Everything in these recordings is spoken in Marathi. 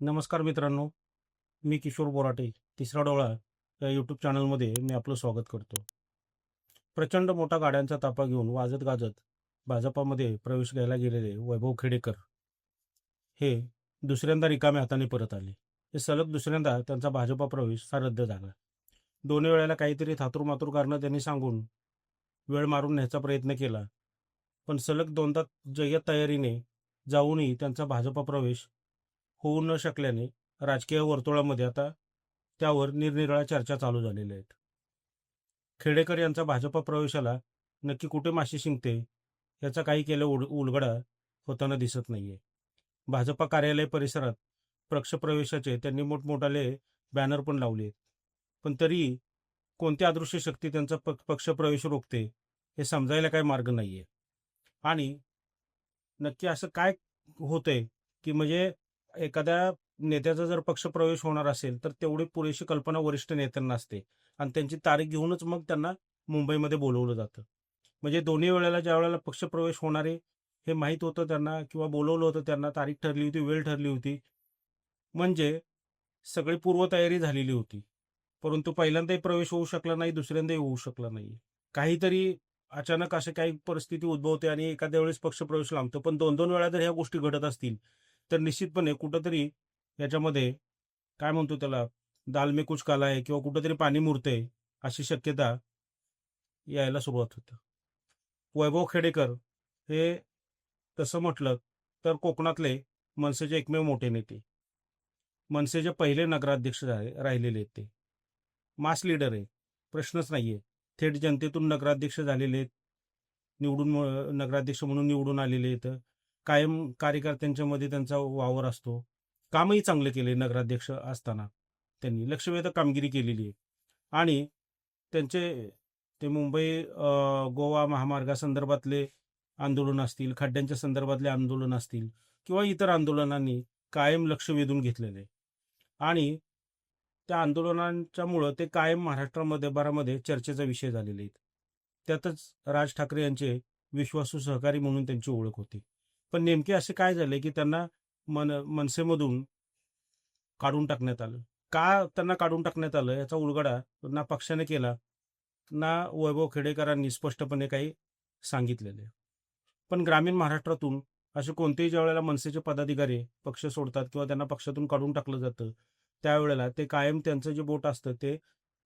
नमस्कार मित्रांनो मी किशोर बोराटे तिसरा डोळा या यूट्यूब चॅनलमध्ये मी आपलं स्वागत करतो. प्रचंड मोठा गाड्यांचा तापा घेऊन वाजत गाजत भाजपामध्ये प्रवेश घ्यायला गेलेले वैभव खेडेकर हे दुसऱ्यांदा रिकाम्या हाताने परत आले. हे सलग दुसऱ्यांदा त्यांचा भाजपा प्रवेश हा रद्द झाला. दोन्ही वेळेला काहीतरी थातूर मातूर कारणं त्यांनी सांगून वेळ मारून न्यायचा प्रयत्न केला. पण सलग दोनदा जय्यत तयारीने जाऊनही त्यांचा भाजपा प्रवेश होऊ न शकल्याने राजकीय वर्तुळामध्ये आता त्यावर निरनिराळ्या चर्चा चालू झालेल्या आहेत. खेडेकर यांचा भाजपा प्रवेशाला नक्की कुठे माशी शिंकते याचा काही केलं उड उलगडा होताना दिसत नाहीये. भाजपा कार्यालय परिसरात पक्षप्रवेशाचे त्यांनी मोठमोठाले बॅनर पण लावले आहेत. पण तरी कोणत्या अदृश्य शक्ती त्यांचा प- पक्षप्रवेश रोखते हे समजायला काही मार्ग नाहीये. आणि नक्की असं काय होतंय की म्हणजे एखाद्या नेत्याचा जर पक्ष प्रवेश होणार असेल तर तेवढी पुरेशी कल्पना वरिष्ठ नेत्यांना असते. आणि त्यांची तारीख घेऊनच मग त्यांना मुंबईमध्ये बोलवलं जातं. म्हणजे दोन्ही वेळेला ज्या वेळेला पक्षप्रवेश होणारे हे माहीत होतं त्यांना किंवा बोलवलं होतं त्यांना तारीख ठरली होती वेळ ठरली होती. म्हणजे सगळी पूर्वतयारी झालेली होती. परंतु पहिल्यांदाही प्रवेश होऊ शकला नाही दुसऱ्यांदाही होऊ शकला नाही. काहीतरी अचानक अशा काही परिस्थिती उद्भवते आणि एखाद्या वेळेस पक्षप्रवेश लांबतो. पण दोन दोन वेळा जर ह्या गोष्टी घडत असतील तर निश्चितपणे कुठंतरी याच्यामध्ये काय म्हणतो त्याला दाल में कुछ काला आहे किंवा कुठंतरी पाणी मुरते अशी शक्यता यायला सुरुवात होतं. वैभव खेडेकर हे तसं म्हटलं तर कोकणातले मनसेचे एकमेव मोठे नेते. मनसेचे पहिले नगराध्यक्ष झाले राहिलेले आहेत ते. मास लीडर आहे. प्रश्नच नाहीये. थेट जनतेतून नगराध्यक्ष झालेले आहेत. निवडून नगराध्यक्ष म्हणून निवडून आलेले आहेत. कायम कार्यकर्त्यांच्या मध्ये त्यांचा वावर असतो. कामही चांगले केले नगराध्यक्ष असताना. त्यांनी लक्षवेध कामगिरी केलेली आहे. आणि त्यांचे ते मुंबई गोवा महामार्गासंदर्भातले आंदोलन असतील खड्ड्यांच्या संदर्भातले आंदोलन असतील किंवा इतर आंदोलनांनी कायम लक्ष वेधून घेतलेले. आहे. आणि त्या आंदोलनांच्यामुळं ते कायम महाराष्ट्रामध्ये बारामध्ये चर्चेचा विषय झालेले आहेत. त्यातच राज ठाकरे यांचे विश्वासू सहकारी म्हणून त्यांची ओळख होती. पण नेमके असे काय झाले की त्यांना मन मनसेमधून काढून टाकण्यात आलं. का त्यांना काढून टाकण्यात आलं याचा उलगडा ना पक्षाने केला ना वैभव खेडेकरांनी स्पष्टपणे काही सांगितलेले. पण ग्रामीण महाराष्ट्रातून असे कोणतेही ज्या वेळेला मनसेचे पदाधिकारी पक्ष सोडतात किंवा त्यांना पक्षातून काढून टाकलं जातं त्यावेळेला ते कायम त्यांचं जे बोट असतं ते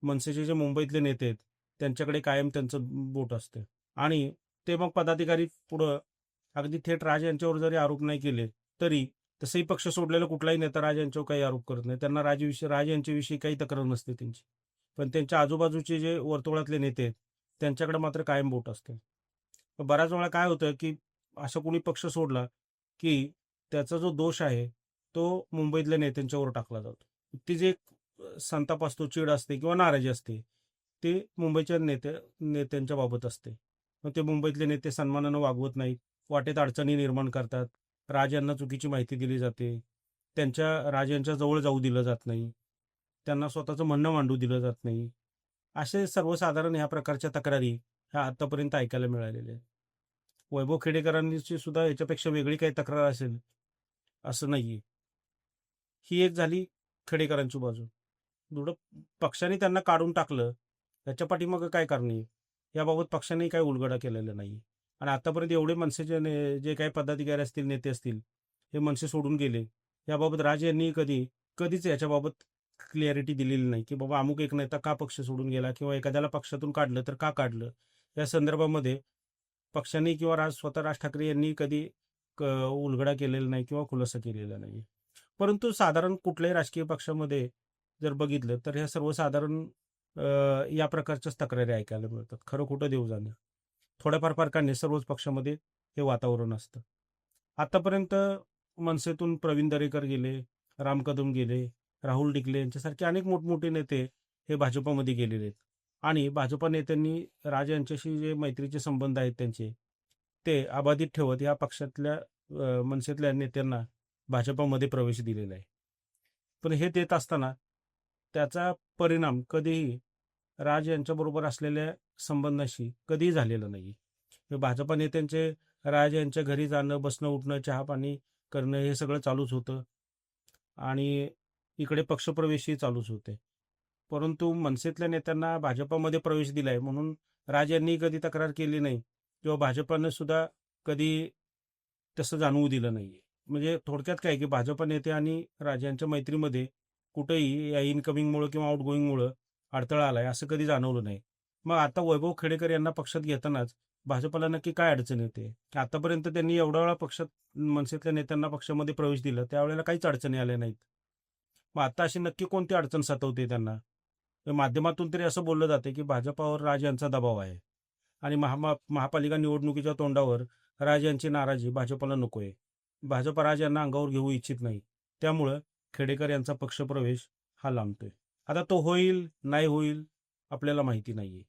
मनसेचे जे मुंबईतले नेते आहेत त्यांच्याकडे कायम त्यांचं बोट असतं. आणि ते मग पदाधिकारी पुढं अगदी थेट राज यांच्यावर जरी आरोप नाही केले तरी तसंही पक्ष सोडलेला कुठलाही नेता राज यांच्यावर काही आरोप करत नाही. त्यांना राजविषयी राज यांच्याविषयी काही तक्रार नसते त्यांची. पण त्यांच्या आजूबाजूचे जे वर्तुळातले नेते आहेत त्यांच्याकडे मात्र कायम बोट असते. बऱ्याच वेळा काय होतं की असं कोणी पक्ष सोडला की त्याचा जो दोष आहे तो मुंबईतल्या नेत्यांच्यावर टाकला जातो. ती जे एक संताप असतो चीड असते किंवा नाराजी असते ते मुंबईच्या नेते नेत्यांच्या बाबत असते. मग ते मुंबईतले नेते सन्मानानं वागवत नाहीत. वाटेत अडचणी निर्माण करतात. राज यांना चुकीची माहिती दिली जाते. त्यांच्या राज यांच्या जवळ जाऊ दिलं जात नाही. त्यांना स्वतःचं म्हणणं मांडू दिलं जात नाही. असे सर्वसाधारण ह्या प्रकारच्या तक्रारी ह्या आत्तापर्यंत ऐकायला मिळालेल्या आहेत. वैभव खेडेकरांची सुद्धा याच्यापेक्षा वेगळी काही तक्रार असेल असं नाहीये. ही एक झाली खेडेकरांची बाजू. थोडं पक्षाने त्यांना काढून टाकलं त्याच्या पाठीमागं काय कारण? आहे याबाबत पक्षाने काही उलगडा केलेला नाही आणि आतापर्यंत एवढे मनसेचे ने- जे काही पदाधिकारी असतील नेते असतील हे मनसे सोडून गेले. याबाबत राज यांनी कधी कधीच याच्याबाबत क्लिअरिटी दिलेली नाही की बाबा अमुक एक नेता का पक्ष सोडून गेला किंवा एखाद्याला पक्षातून काढलं तर का काढलं? या संदर्भामध्ये पक्षाने किंवा राज स्वतः राज ठाकरे यांनी कधी क- उलगडा केलेला नाही किंवा खुलासा केलेला नाही. परंतु साधारण कुठल्याही राजकीय पक्षामध्ये जर बघितलं तर ह्या सर्वसाधारण या प्रकारच्याच तक्रारी ऐकायला मिळतात. खरं खोटं देऊ जाणं. थोड्याफार फरकाने सर्वच पक्षामध्ये हे वातावरण असतं. आतापर्यंत मनसेतून प्रवीण दरेकर गेले राम कदम गेले राहुल डिकले यांच्यासारखे अनेक मोठमोठे नेते हे भाजपामध्ये गेलेले आहेत. आणि भाजपा नेत्यांनी राज यांच्याशी जे मैत्रीचे संबंध आहेत त्यांचे ते अबाधित ठेवत या पक्षातल्या मनसेतल्या नेत्यांना भाजपामध्ये प्रवेश दिलेला आहे. पण हे देत असताना त्याचा परिणाम कधीही राज यांच्याबरोबर असलेल्या संबंधाशी कधीही झालेलं नाही हे भाजपा नेत्यांचे राज यांच्या घरी जाणं बसणं उठणं चहा पाणी करणं हे सगळं चालूच होतं. आणि इकडे पक्षप्रवेशही चालूच होते. परंतु मनसेतल्या नेत्यांना भाजपामध्ये प्रवेश दिलाय म्हणून राज यांनी कधी तक्रार केली नाही किंवा भाजपानं सुद्धा कधी तसं जाणवू दिलं नाही म्हणजे थोडक्यात काय की भाजप नेते आणि राज यांच्या मैत्रीमध्ये कुठेही या इनकमिंगमुळं किंवा आउटगोईंगमुळं अडथळा आलाय असं कधी जाणवलं नाही. मग आता वैभव खेडेकर यांना पक्षात घेतानाच भाजपला नक्की काय अडचण येते? आतापर्यंत त्यांनी एवढा वेळा पक्षात मनसेतल्या नेत्यांना पक्षामध्ये प्रवेश दिला त्यावेळेला काहीच अडचणी आल्या नाहीत. मग आता अशी नक्की कोणती अडचण सतवते त्यांना? माध्यमातून तरी असं बोललं जाते की भाजपावर राज यांचा दबाव आहे. आणि महा महापालिका निवडणुकीच्या तोंडावर राज यांची नाराजी भाजपला नको आहे भाजप राज यांना अंगावर घेऊ इच्छित नाही. त्यामुळं खेडेकर यांचा पक्षप्रवेश हा लांबतोय. आता तो होईल नाही होईल आपल्याला माहिती नाहीये.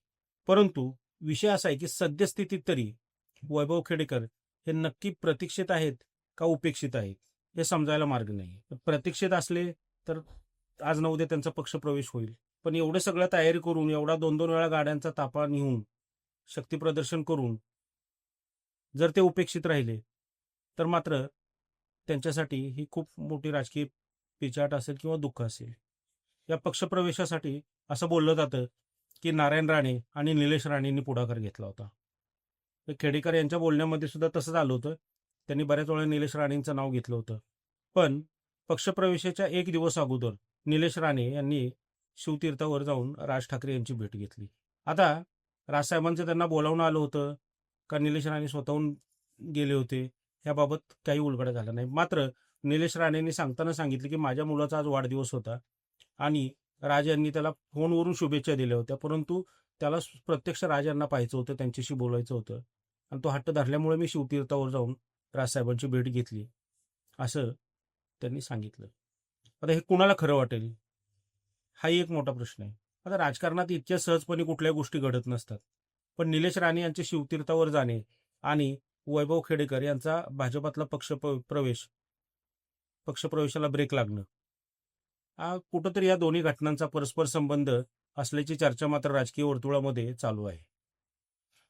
परंतु विषय असा आहे की सद्यस्थितीत तरी वैभव खेडेकर हे नक्की प्रतीक्षित आहेत का उपेक्षित आहेत हे समजायला मार्ग नाही. प्रतीक्षित असले तर आज न उद्या त्यांचा पक्षप्रवेश होईल. पण एवढं सगळं तयारी करून एवढा दोन दोन वेळा गाड्यांचा तापा नेऊन शक्ती प्रदर्शन करून जर ते उपेक्षित राहिले तर मात्र त्यांच्यासाठी ही खूप मोठी राजकीय पिचाट असेल किंवा दुःख असेल. या पक्षप्रवेशासाठी असं बोललं जातं की नारायण राणे आणि निलेश राणेंनी पुढाकार घेतला होता. तर खेडेकर यांच्या बोलण्यामध्ये सुद्धा तसंच आलं होतं. त्यांनी बऱ्याच वेळा निलेश राणेंचं नाव घेतलं होतं. पण पक्षप्रवेशाच्या एक दिवस अगोदर निलेश राणे यांनी शिवतीर्थावर जाऊन राज ठाकरे यांची भेट घेतली. आता राजसाहेबांचं त्यांना बोलावून आलं होतं का निलेश राणे स्वतःहून गेले होते याबाबत काही उलगडा झाला नाही. मात्र निलेश राणेंनी सांगताना सांगितले की माझ्या मुलाचा आज वाढदिवस होता आणि राज यांनी त्याला फोनवरून शुभेच्छा दिल्या होत्या परंतु त्याला प्रत्यक्ष राज यांना पाहायचं होतं त्यांच्याशी बोलायचं होतं. आणि तो हट्ट धरल्यामुळे मी शिवतीर्थावर जाऊन राजसाहेबांची भेट घेतली असं त्यांनी सांगितलं. आता हे कुणाला खरं वाटेल? हाही एक मोठा प्रश्न आहे. आता राजकारणात इतक्या सहजपणे कुठल्याही गोष्टी घडत नसतात. पण निलेश राणे यांचे शिवतीर्थावर जाणे आणि वैभव खेडेकर यांचा भाजपातला पक्ष प्रवेश पक्षप्रवेशाला ब्रेक लागणं कुठंतरी या दोन्ही घटनांचा परस्पर संबंध असल्याची चर्चा मात्र राजकीय वर्तुळामध्ये चालू आहे.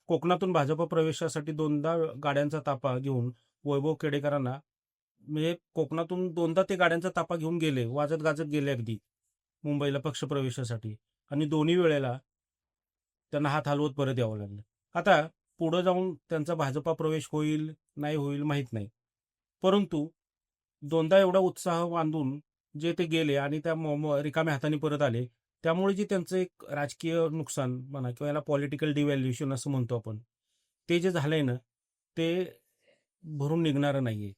कोकणातून भाजप प्रवेशासाठी दोनदा गाड्यांचा तापा घेऊन वैभव खेडेकरांना म्हणजे कोकणातून दोनदा ते गाड्यांचा तापा घेऊन गेले वाजत गाजत गेले अगदी मुंबईला पक्षप्रवेशासाठी आणि दोन्ही वेळेला त्यांना हात हलवत परत यावं लागलं. आता पुढं जाऊन त्यांचा भाजपा प्रवेश होईल नाही होईल माहीत नाही. परंतु दोनदा एवढा उत्साह बांधून जे ते गेले आणि त्या रिकाम्या हाताने परत आले त्यामुळे जे त्यांचं एक राजकीय नुकसान म्हणा किंवा याला पॉलिटिकल डिव्हॅल्युएशन असं म्हणतो आपण ते जे झालंय ना ते भरून निघणारं नाहीये.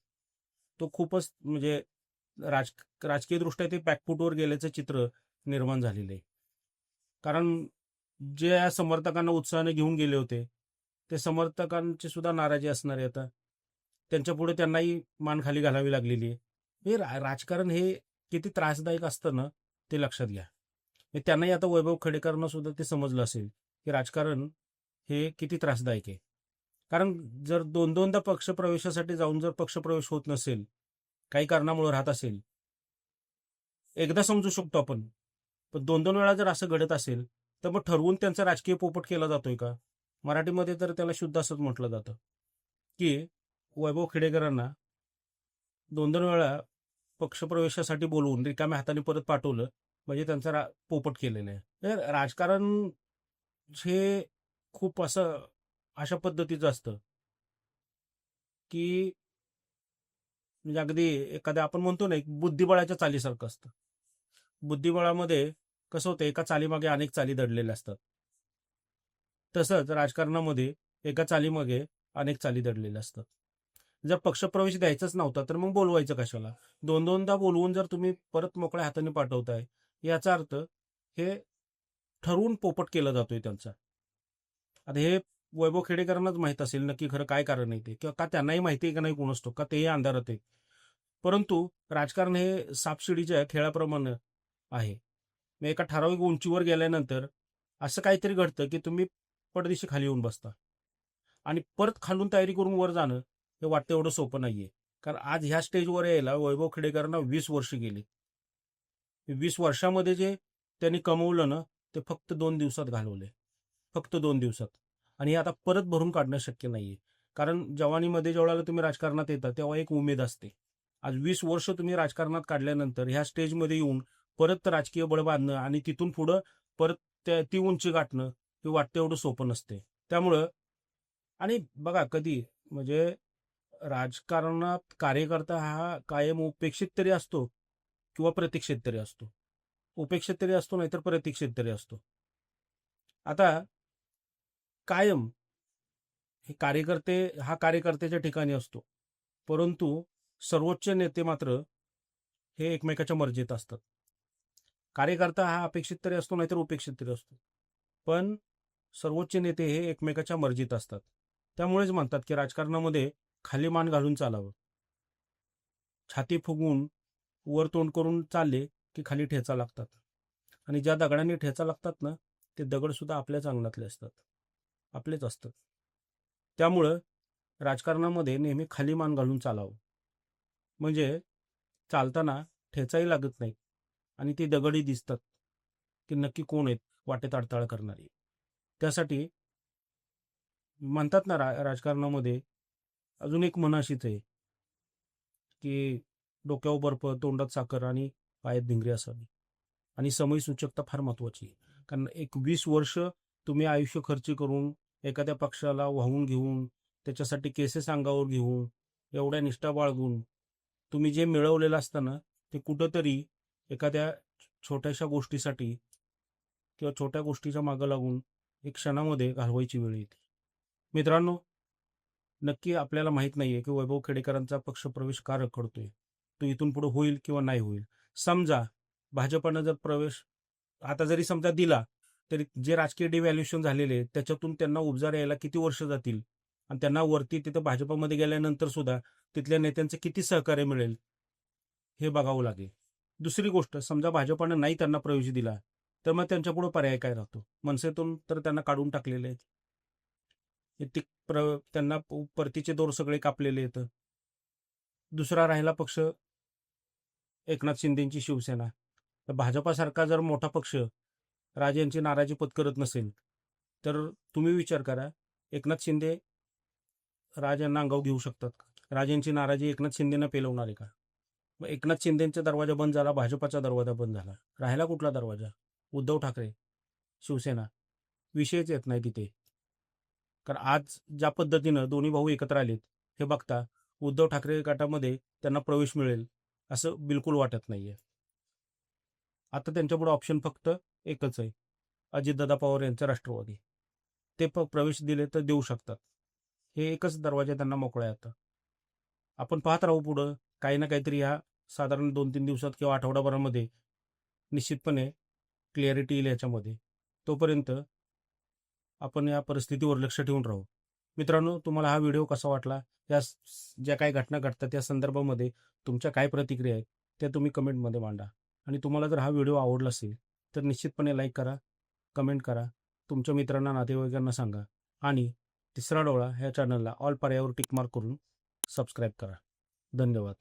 तो खूपच म्हणजे राज राजकीय दृष्ट्या ते बॅकफुटवर गेल्याचं चित्र निर्माण झालेलं आहे. कारण जे या समर्थकांना उत्साहाने घेऊन गेले होते ते समर्थकांची सुद्धा नाराजी असणार आहे आता. त्यांच्या पुढे त्यांनाही मान खाली घालावी लागलेली आहे. हे रा- राजकारण हे किती त्रासदायक असतं ना ते लक्षात घ्या. म्हणजे त्यांनाही आता वैभव खेडेकरांना सुद्धा ते समजलं असेल की राजकारण हे किती त्रासदायक आहे. कारण जर दोन दोनदा पक्षप्रवेशासाठी जाऊन जर पक्षप्रवेश होत नसेल काही कारणामुळे राहत असेल एकदा समजू शकतो आपण. पण दोन दोन वेळा जर असं घडत असेल तर मग ठरवून त्यांचा राजकीय पोपट केला जातोय का? मराठीमध्ये तर त्याला शुद्ध असंच म्हटलं जातं. की वैभव खेडेकरांना दोन दोन वेळा पक्षप्रवेशासाठी बोलवून रिकाम्या हाताने परत पाठवलं म्हणजे त्यांचा रा पोपट केलेलं आहे. तर राजकारण हे खूप असं अशा पद्धतीचं असतं. की म्हणजे अगदी एखाद्या आपण म्हणतो ना एक बुद्धिबळाच्या चालीसारखं असतं. बुद्धिबळामध्ये कसं होतं एका चालीमागे अनेक चाली दडलेल्या असतात. तसंच राजकारणामध्ये एका चालीमागे अनेक चाली दडलेल्या असतात. जर पक्षप्रवेश द्यायचाच नव्हता तर मग बोलवायचं कशाला? दोन दोनदा बोलवून जर तुम्ही परत मोकळ्या हाताने पाठवताय याचा अर्थ हे ठरवून पोपट केला जातोय त्यांचा. आता हे वैभव खेडेकरांनाच माहीत असेल नक्की खरं काय कारण आहे ते किंवा का त्यांनाही माहिती आहे का नाही कोण असतो का तेही अंधारात आहे. परंतु राजकारण हे सापशिडीच्या खेळाप्रमाणे आहे. मग एका ठराविक उंचीवर गेल्यानंतर असं काहीतरी घडतं की तुम्ही पडदिशी खाली येऊन बसता. आणि परत खालून तयारी करून वर जाणं हे वाटतं एवढं सोपं नाहीये. कारण आज ह्या स्टेजवर यायला वैभव खेडेकरांना वीस वर्ष गेली. वीस वर्षामध्ये जे त्यांनी कमवलं ना ते फक्त दोन दिवसात घालवले. फक्त दोन दिवसात. आणि हे आता परत भरून काढणं शक्य नाहीये. कारण जवानीमध्ये जेवढ्याला तुम्ही राजकारणात येता तेव्हा एक उमेद असते. आज वीस वर्ष तुम्ही राजकारणात काढल्यानंतर ह्या स्टेजमध्ये येऊन परत राजकीय बळ बांधणं आणि तिथून पुढं परत त्या ती उंची गाठणं हे वाटतं एवढं सोपं नसते. त्यामुळं आणि बघा कधी म्हणजे राजकारणात कार्यकर्ता हा कायम उपेक्षित तरी असतो किंवा प्रतीक्षित तरी असतो. उपेक्षित तरी असतो नाहीतर प्रतीक्षित तरी असतो. आता कायम हे कार्यकर्ते हा कार्यकर्त्याच्या ठिकाणी असतो. परंतु सर्वोच्च नेते मात्र हे एकमेकाच्या मर्जीत असतात. कार्यकर्ता हा अपेक्षित तरी असतो नाहीतर उपेक्षित तरी असतो. पण सर्वोच्च नेते हे एकमेकाच्या मर्जीत असतात. त्यामुळेच म्हणतात की राजकारणामध्ये खाली मान घालून चालावं. छाती फुगवून वर तोंड करून चालले की खाली ठेचा लागतात. आणि ज्या दगडांनी ठेचा लागतात ना ते दगड सुद्धा आपल्याच अंगणातले असतात. आपलेच असतात. त्यामुळं राजकारणामध्ये नेहमी खाली मान घालून चालावं. म्हणजे चालताना ठेचाही लागत नाही आणि ते दगडही दिसतात की नक्की कोण आहेत वाटेत अडथळा करणारी. त्यासाठी म्हणतात ना रा राजकारणामध्ये अजून एक म्हण अशीच आहे की डोक्यावर बर्फ तोंडात साखर आणि पायात धिंगरी असावी. आणि समय सूचकता फार महत्वाची आहे. कारण एक वीस वर्ष तुम्ही आयुष्य खर्च करून एखाद्या पक्षाला वाहून घेऊन त्याच्यासाठी केसेस अंगावर घेऊन एवढ्या निष्ठा बाळगून तुम्ही जे मिळवलेलं असताना ते कुठंतरी एखाद्या छोट्याशा गोष्टीसाठी किंवा छोट्या गोष्टीच्या मागं लागून एक क्षणामध्ये घालवायची वेळ येते. मित्रांनो नक्की आपल्याला माहीत नाहीये की वैभव खेडेकरांचा पक्ष प्रवेश का रखडतोय? तो इथून पुढे होईल किंवा नाही होईल? समजा भाजपनं जर प्रवेश आता जरी समजा दिला तरी जे राजकीय डिव्हॅल्युएशन झालेले आहे त्याच्यातून त्यांना उपजार यायला किती वर्ष जातील? आणि त्यांना वरती तिथं भाजपमध्ये गेल्यानंतर सुद्धा तिथल्या नेत्यांचं किती सहकार्य मिळेल? हे बघावं लागेल. दुसरी गोष्ट समजा भाजपानं नाही त्यांना प्रवेश दिला तर मग त्यांच्यापुढे पर्याय काय राहतो? मनसेतून तर त्यांना काढून टाकलेले आहेत. ती प्र त्यांना परतीचे दोर सगळे कापलेले येत दुसरा राहिला पक्ष एकनाथ शिंदेची शिवसेना. तर भाजपासारखा जर मोठा पक्ष राजेंची नाराजी पत्करत नसेल तर तुम्ही विचार करा एकनाथ शिंदे राज यांना घेऊ शकतात का? नाराजी एकनाथ शिंदेनं पेलवणार आहे का? मग एकनाथ शिंदेचा दरवाजा बंद झाला भाजपाचा दरवाजा बंद झाला. राहिला कुठला दरवाजा? उद्धव ठाकरे शिवसेना. विषयच येत नाही तिथे. कारण आज ज्या पद्धतीनं दोन्ही भाऊ एकत्र आलेत हे बघता उद्धव ठाकरे गटामध्ये त्यांना प्रवेश मिळेल असं बिलकुल वाटत नाहीये. आता त्यांच्यापुढे ऑप्शन फक्त एकच आहे अजितदादा पवार यांचा राष्ट्रवादी. ते प प्रवेश दिले तर देऊ शकतात. हे एकच दरवाजा त्यांना मोकळा आहे आता. आपण पाहत राहू पुढं काही ना काहीतरी ह्या साधारण दोन तीन दिवसात किंवा आठवडाभरामध्ये निश्चितपणे क्लिअरिटी येईल याच्यामध्ये. तोपर्यंत आपण या परिस्थितीवर लक्ष ठेवून राहू. मित्रांनो तुम्हाला हा व्हिडिओ कसा वाटला? या ज्या काही घटना घडतात त्या संदर्भामध्ये तुमच्या काय प्रतिक्रिया आहेत त्या तुम्ही कमेंटमध्ये मांडा. आणि तुम्हाला जर हा व्हिडिओ आवडला असेल तर निश्चितपणे लाईक करा कमेंट करा तुमच्या मित्रांना नातेवाईकांना सांगा आणि तिसरा डोळा ह्या चॅनलला ऑल पर्यायावर टिक मार्क करून सबस्क्राईब करा. धन्यवाद.